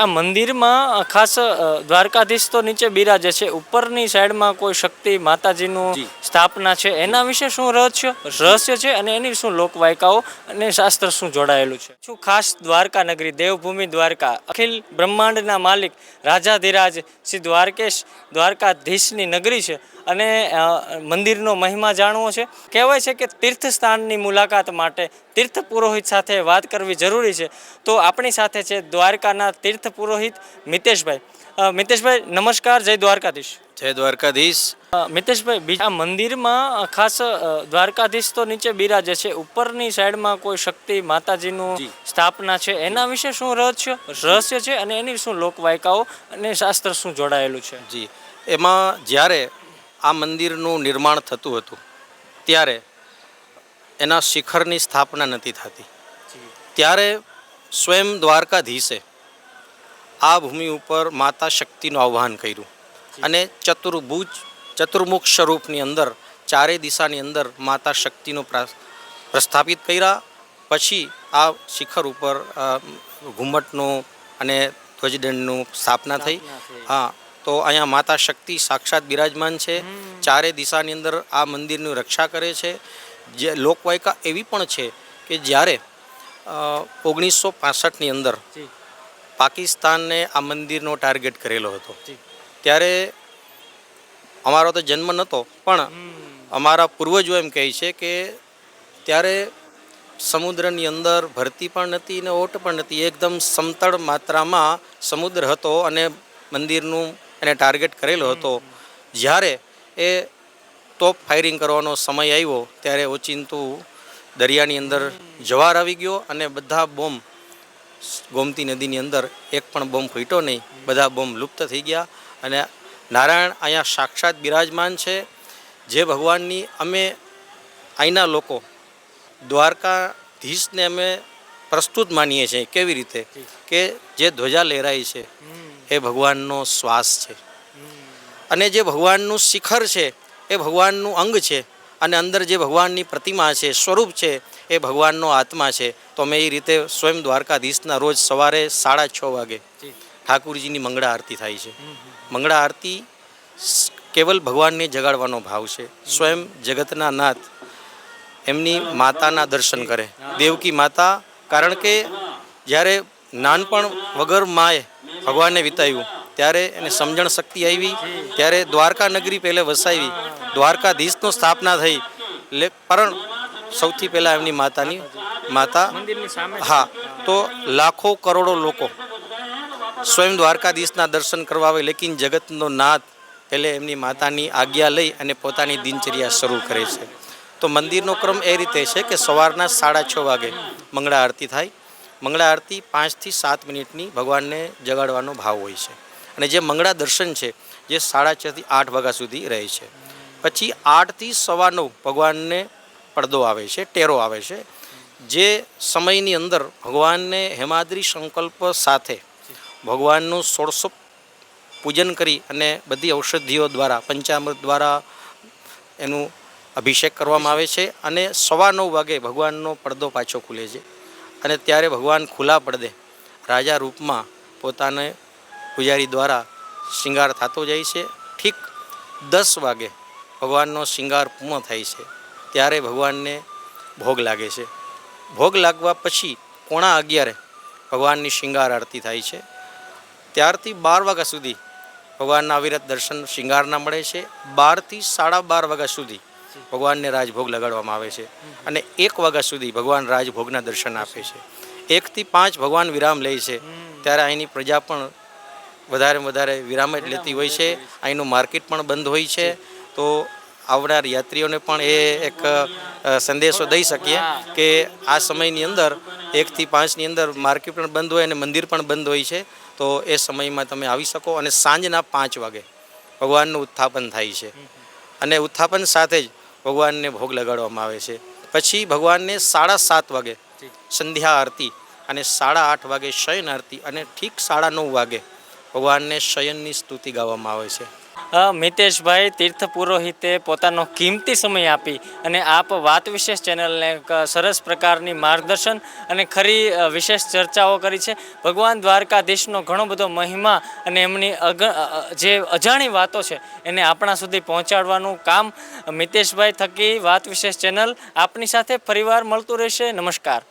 આ મંદિરમાં ખાસ દ્વારકાધીશ તો નીચે બિરાજે છે. ઉપરની સાઈડમાં કોઈ શક્તિ માતાજીનું સ્થાપના છે. એના વિશે શું રહસ્ય? રહસ્ય છે અને એની શું લોકવાયકાઓ અને શાસ્ત્ર શું જોડાયેલું છે? શું ખાસ દ્વારકા નગરી દેવભૂમિ દ્વારકા અખિલ બ્રહ્માંડના માલિક રાજાધિરાજ શ્રી દ્વારકેશ દ્વારકાધીશની નગરી છે? અને મંદિરનો મહિમા જાણવો છે. કહેવાય છે કે તીર્થ સ્થાનની મુલાકાત માટે તીર્થ પુરોહિત સાથે વાત કરવી જરૂરી છે. તો આપણી સાથે છે દ્વારકાના તીર્થ પુરોહિત મિતેશભાઈ. મિતેશભાઈ નમસ્કાર જય દ્વારકાધીશ. જય દ્વારકાધીશ. મિતેશભાઈ બીજા મંદિરમાં ખાસ દ્વારકાધીશ તો નીચે બિરાજે છે. ઉપરની સાઈડમાં કોઈ શક્તિ માતાજીનું સ્થાપના છે. એના વિશે શું રહસ્ય? રહસ્ય છે અને એની શું લોકવાયકાઓ અને શાસ્ત્ર શું જોડાયેલું છે? જી. એમાં જ્યારે આ મંદિરનું નિર્માણ થતું હતું ત્યારે એના શિખરની સ્થાપના નથી થતી. ત્યારે સ્વયં દ્વારકાધીશે આ ભૂમિ ઉપર માતા શક્તિનું આહ્વાન કર્યું. અને ચતુર્ભુજ ચતુર્મુખ સ્વરૂપની અંદર ચારે દિશાની અંદર માતા શક્તિનો પ્રસ્થાપિત કર્યા. પછી આ શિખર ઉપર ઘુમ્મટનું અને ધ્વજદંડનું સ્થાપના થઈ. હા. તો અહીંયા માતા શક્તિ સાક્ષાત બિરાજમાન છે. ચારે દિશાની અંદર આ મંદિરની રક્ષા કરે છે. જે લોકવાયકા એવી પણ છે કે જ્યારે ઓગણીસો પાસઠની અંદર પાકિસ્તાનને આ મંદિરનો ટાર્ગેટ કરેલો હતો. ત્યારે અમારો તો જન્મ નહોતો પણ અમારા પૂર્વજો એમ કહે છે કે ત્યારે સમુદ્રની અંદર ભરતી પણ નથી ને ઓટ પણ નથી એકદમ સમતળ માત્રામાં સમુદ્ર હતો અને મંદિરનું એને ટાર્ગેટ કરેલો હતો. જ્યારે એ તોપ ફાયરિંગ કરવાનો સમય આવ્યો ત્યારે ઓચિંતું દરિયાની અંદર જવાર આવી ગયો અને બધા બોમ્બ ગોમતી નદીની અંદર એક પણ બોમ્બ ફૂટ્યો નહીં. બધા બોમ્બ લુપ્ત થઈ ગયા અને નારાયણ અહીંયા સાક્ષાત બિરાજમાન છે. જે ભગવાનની અમે અહીંના લોકો દ્વારકાધીશને અમે પ્રસ્તુત માનીએ છીએ કેવી રીતે? કે જે ધ્વજા લહેરાય છે. એ ભગવાનનો શ્વાસ છે. અને જે ભગવાનનું શિખર છે એ ભગવાનનું અંગ છે અને અંદર જે ભગવાનની પ્રતિમા છે સ્વરૂપ છે એ ભગવાનનો આત્મા છે. તો અમે એ રીતે સ્વયં દ્વારકાધીશના રોજ સવારે સાડા છ વાગે ઠાકુરજીની મંગળા આરતી થાય છે. મંગળા આરતી કેવલ ભગવાનને જગાડવાનો ભાવ છે. સ્વયં જગતના નાથ એમની માતાના દર્શન કરે. દેવકી માતા કારણ કે જ્યારે નાનપણ વગર માએ ભગવાનને વિતાવ્યું. ત્યારે એને સમજણ શક્તિ આવી, ત્યારે દ્વારકા નગરી પહેલે વસાવી, દ્વારકાધીશનો સ્થાપના થઈ. લે, પણ સૌથી પહેલાં એમની માતાની, માતા, હા, તો લાખો કરોડો લોકો સ્વયં દ્વારકાધીશના દર્શન કરવા આવે, લેકિન જગતનો નાથ એટલે એમની માતાની આજ્ઞા લઈ અને પોતાની દિનચર્યા શરૂ કરે છે. તો મંદિરનો ક્રમ એ રીતે છે કે સવારના સાડા છ વાગે મંગળા આરતી થાય મંગળા આરતી પાંચથી સાત મિનિટની ભગવાનને જગાડવાનો ભાવ હોય છે. અને જે મંગળા દર્શન છે, જે સાડા છથી આઠ વાગ્યા સુધી રહે છે. પછી આઠથી સવા નવ ભગવાનને પડદો આવે છે, ટેરો આવે છે. જે સમયની અંદર ભગવાનને હેમાદ્રી સંકલ્પ સાથે ભગવાનનું સોળસો પૂજન કરી અને બધી ઔષધિઓ દ્વારા, પંચામૃત દ્વારા એનું અભિષેક કરવામાં આવે છે અને સવા નવ વાગે ભગવાનનો પડદો પાછો ખુલે છે. અને ત્યારે ભગવાન ખુલ્લા પડદે રાજા રૂપમાં પોતાને પૂજારી દ્વારા શિંગાર થતો જાય છે. ઠીક દસ વાગે ભગવાનનો શૃંગાર પૂર્ણ થાય છે. ત્યારે ભગવાનને ભોગ લાગે છે. ભોગ લાગવા પછી પોણા અગિયારે ભગવાનની શિંગાર આરતી થાય છે. ત્યારથી બાર વાગ્યા સુધી ભગવાનના અવિરત દર્શન શિંગારના મળે છે. બારથી સાડા બાર વાગ્યા સુધી ભગવાનને રાજભોગ લગાડવામાં આવે છે. અને એક વાગ્યા સુધી ભગવાન રાજભોગના દર્શન આપે છે. એકથી પાંચ ભગવાન વિરામ લે છે. ત્યારે અહીંની પ્રજા પણ વધારે વધારે વિરામ જ લેતી હોય છે. અહીંનું માર્કેટ પણ બંધ હોય છે. તો આવનાર યાત્રીઓને પણ એ એક સંદેશો દઈ શકીએ કે આ સમયની અંદર, એકથી પાંચની અંદર માર્કેટ પણ બંધ હોય અને મંદિર પણ બંધ હોય છે. તો એ સમયમાં તમે આવી શકો અને સાંજના પાંચ વાગે ભગવાનનું ઉત્થાપન થાય છે. અને ઉત્થાપન સાથે જ ભગવાનને ભોગ લગાડવામાં આવે છે. પછી ભગવાનને સાડા સાત વાગે સંધ્યા આરતી અને સાડા આઠ વાગે શયન આરતી અને ઠીક સાડા નવ વાગે ભગવાનને શયનની સ્તુતિ ગાવામાં આવે છે. મિતેશભાઈ તીર્થ પુરોહિતે પોતાનો કિંમતી સમય આપી અને આપ વાત વિશેષ ચેનલને સરસ પ્રકારની માર્ગદર્શન અને ખરી વિશેષ ચર્ચાઓ કરી છે. ભગવાન દ્વારકાધીશનો ઘણો બધો મહિમા અને એમની જે અજાણી વાતો છે, એને આપણા સુધી પહોંચાડવાનું કામ મિતેશભાઈ થકી વાત વિશેષ ચેનલ આપની સાથે ફરીવાર મળતું રહેશે. નમસ્કાર.